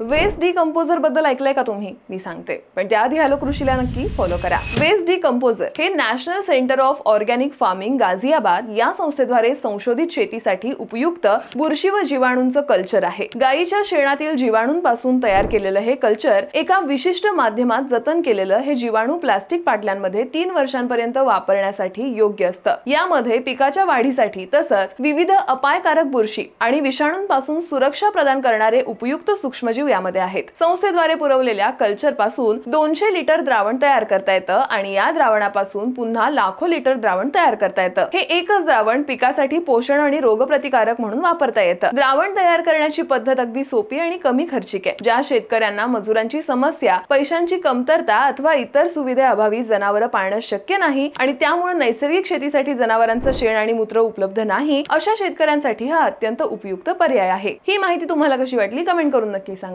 Waste डिकम्पोजरबद्दल ऐकलंय का तुम्ही? मी सांगते. पण त्याआधी हॅलो कृषीला नक्की फॉलो करा. वेस्ट डिकम्पोजर हे national centre of organic farming Ghaziabad या संस्थेद्वारे संशोधित शेतीसाठी उपयुक्त बुरशी व जीवाणूंचं कल्चर आहे. गायीच्या शेणातील जीवाणूंपासून तयार केलेलं हे कल्चर एका विशिष्ट माध्यमात जतन केलेलं हे जीवाणू प्लास्टिक पाटल्यांमध्ये तीन वर्षांपर्यंत वापरण्यासाठी योग्य असतं. यामध्ये पिकाच्या वाढीसाठी तसंच विविध अपायकारक बुरशी आणि विषाणूंपासून सुरक्षा प्रदान करणारे उपयुक्त सूक्ष्मजीव यामध्ये आहेत. संस्थेद्वारे पुरवलेल्या कल्चरपासून दोनशे लिटर द्रावण तयार करता येतं आणि या द्रावणापासून पुन्हा लाखो लिटर द्रावण तयार करता येतं. हे एकच द्रावण पिकासाठी पोषण आणि रोगप्रतिकारक म्हणून वापरता येतं. द्रावण तयार करण्याची पद्धत अगदी सोपी आणि कमी खर्चिक आहे. ज्या शेतकऱ्यांना मजुरांची समस्या पैशांची कमतरता अथवा इतर सुविधेअभावी जनावरं पाळणं शक्य नाही आणि त्यामुळे नैसर्गिक शेतीसाठी जनावरांचं शेण आणि मूत्र उपलब्ध नाही अशा शेतकऱ्यांसाठी हा अत्यंत उपयुक्त पर्याय आहे. ही माहिती तुम्हाला कशी वाटली? कमेंट करून नक्की सांगा.